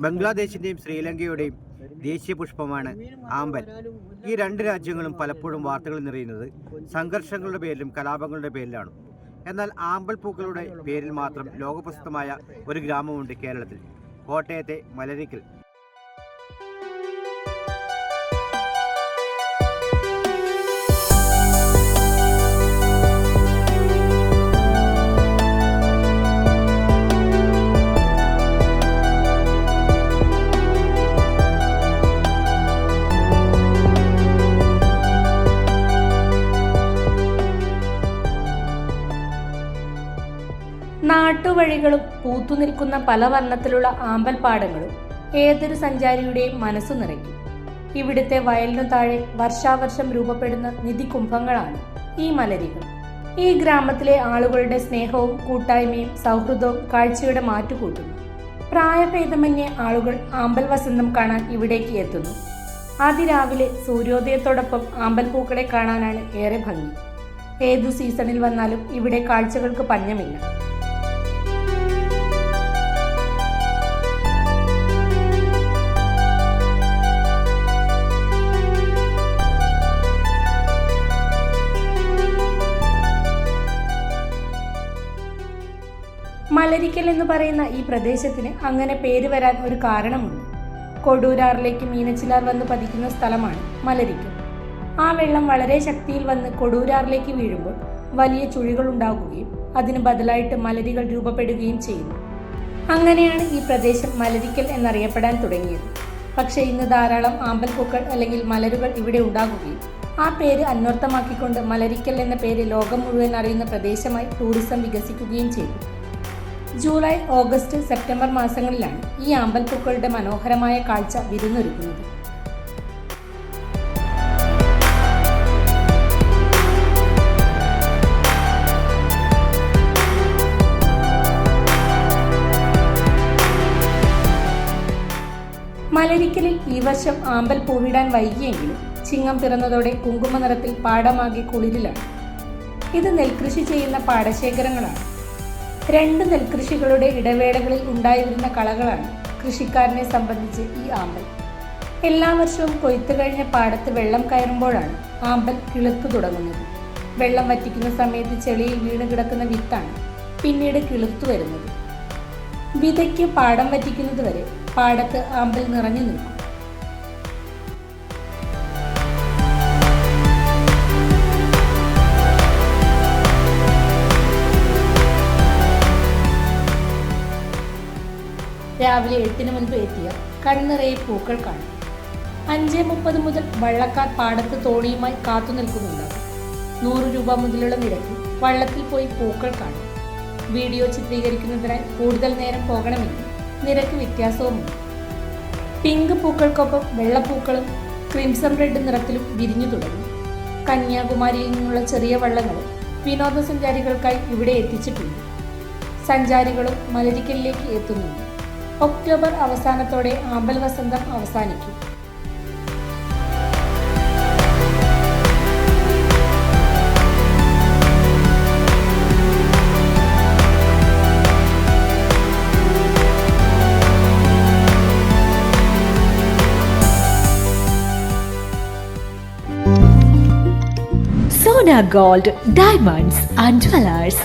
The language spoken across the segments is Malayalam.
ബംഗ്ലാദേശിന്റെയും ശ്രീലങ്കയുടെയും ദേശീയ പുഷ്പമാണ് ആമ്പൽ. ഈ രണ്ട് രാജ്യങ്ങളും പലപ്പോഴും വാർത്തകൾ നിറയുന്നത് സംഘർഷങ്ങളുടെ പേരിലും കലാപങ്ങളുടെ പേരിലാണ്. എന്നാൽ ആമ്പൽ പൂക്കളുടെ പേരിൽ മാത്രം ലോകപ്രസിദ്ധമായ ഒരു ഗ്രാമമുണ്ട് കേരളത്തിൽ. കോട്ടയത്തെ മലരിക്കൽ. നാട്ടുവഴികളും പൂത്തുനിൽക്കുന്ന പല വർണത്തിലുള്ള ആമ്പൽപ്പാടങ്ങളും ഏതൊരു സഞ്ചാരിയുടെയും മനസ്സു നിറയ്ക്കും. ഇവിടുത്തെ വയലിനു താഴെ വർഷാവർഷം രൂപപ്പെടുന്ന നിധികുംഭങ്ങളാണ് ഈ മലരികൾ. ഈ ഗ്രാമത്തിലെ ആളുകളുടെ സ്നേഹവും കൂട്ടായ്മയും സൗഹൃദവും കാഴ്ചയുടെ മാറ്റുകൂട്ടുന്നു. പ്രായഭേദമന്യേ ആളുകൾ ആമ്പൽ വസന്തം കാണാൻ ഇവിടേക്ക് എത്തുന്നു. അതിരാവിലെ സൂര്യോദയത്തോടൊപ്പം ആമ്പൽ പൂക്കളെ കാണാനാണ് ഏറെ ഭംഗി. ഏതു സീസണിൽ വന്നാലും ഇവിടെ കാഴ്ചകൾക്ക് പഞ്ഞമില്ല. മലരിക്കൽ എന്ന് പറയുന്ന ഈ പ്രദേശത്തിന് അങ്ങനെ പേര് വരാൻ ഒരു കാരണമുണ്ട്. കൊടൂരാറിലേക്ക് മീനച്ചിലാർ വന്ന് പതിക്കുന്ന സ്ഥലമാണ് മലരിക്കൽ. ആ വെള്ളം വളരെ ശക്തിയിൽ വന്ന് കൊടൂരാറിലേക്ക് വീഴുമ്പോൾ വലിയ ചുഴികൾ ഉണ്ടാകുകയും അതിന് ബദലായിട്ട് മലരികൾ രൂപപ്പെടുകയും ചെയ്യുന്നു. അങ്ങനെയാണ് ഈ പ്രദേശം മലരിക്കൽ എന്നറിയപ്പെടാൻ തുടങ്ങിയത്. പക്ഷേ ഇന്ന് ധാരാളം ആമ്പൽപ്പൂക്കൾ അല്ലെങ്കിൽ മലരുകൾ ഇവിടെ ഉണ്ടാകുകയും ആ പേര് അന്വർത്ഥമാക്കിക്കൊണ്ട് മലരിക്കൽ എന്ന പേര് ലോകം മുഴുവൻ അറിയുന്ന പ്രദേശമായി ടൂറിസം വികസിക്കുകയും ചെയ്തു. ജൂലൈ ഓഗസ്റ്റ് സെപ്റ്റംബർ മാസങ്ങളിലാണ് ഈ ആമ്പൽപ്പൂക്കളുടെ മനോഹരമായ കാഴ്ച വിരുന്നൊരുക്കുന്നത്. മലരിക്കലിൽ ഈ വർഷം ആമ്പൽ പൂവിടാൻ വൈകിയെങ്കിലും ചിങ്ങം പിറന്നതോടെ കുങ്കുമ നിറത്തിൽ പാടമാകെ കുളിരിലാണ്. ഇത് നെൽകൃഷി ചെയ്യുന്ന പാടശേഖരങ്ങളാണ് രണ്ട് നെൽകൃഷികളുടെ ഇടവേളകളിൽ ഉണ്ടായിരുന്ന കളകളാണ് കൃഷിക്കാരനെ സംബന്ധിച്ച് ഈ ആമ്പൽ. എല്ലാ വർഷവും കൊയ്ത്തു കഴിഞ്ഞ പാടത്ത് വെള്ളം കയറുമ്പോഴാണ് ആമ്പൽ കിളുത്തു തുടങ്ങുന്നത്. വെള്ളം വറ്റിക്കുന്ന സമയത്ത് ചെളിയിൽ വീണ് കിടക്കുന്ന വിത്താണ് പിന്നീട് കിളുത്തു വരുന്നത്. വിതയ്ക്ക് പാടം വറ്റിക്കുന്നത് വരെ പാടത്ത് ആമ്പൽ നിറഞ്ഞു നിൽക്കും. രാവിലെ എട്ടിന് മുൻപ് എത്തിയ കണ്ണിറയെ പൂക്കൾ കാണും. അഞ്ച് മുപ്പത് മുതൽ വള്ളക്കാർ പാടത്ത് തോണിയുമായി കാത്തു നിൽക്കുന്നുണ്ടാകും നൂറ് രൂപ മുതലുള്ള നിരക്ക് വള്ളത്തിൽ പോയി പൂക്കൾ കാണും. വീഡിയോ ചിത്രീകരിക്കുന്നതിനായി കൂടുതൽ നേരം പോകണമെങ്കിൽ നിരക്ക് വ്യത്യാസവുമുണ്ട്. പിങ്ക് പൂക്കൾക്കൊപ്പം വെള്ളപ്പൂക്കളും ക്രിംസൺ റെഡ് നിറത്തിലും വിരിഞ്ഞു തുടങ്ങി. കന്യാകുമാരിയിൽ നിന്നുള്ള ചെറിയ വള്ളങ്ങളും വിനോദസഞ്ചാരികൾക്കായി ഇവിടെ എത്തിച്ചിട്ടുണ്ട്. സഞ്ചാരികളും മലരിക്കലിലേക്ക് എത്തുന്നുണ്ട്. ഒക്ടോബർ അവസാനത്തോടെ ആമ്പൽ വസന്തം അവസാനിക്കും. Sona gold diamonds and jewellers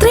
three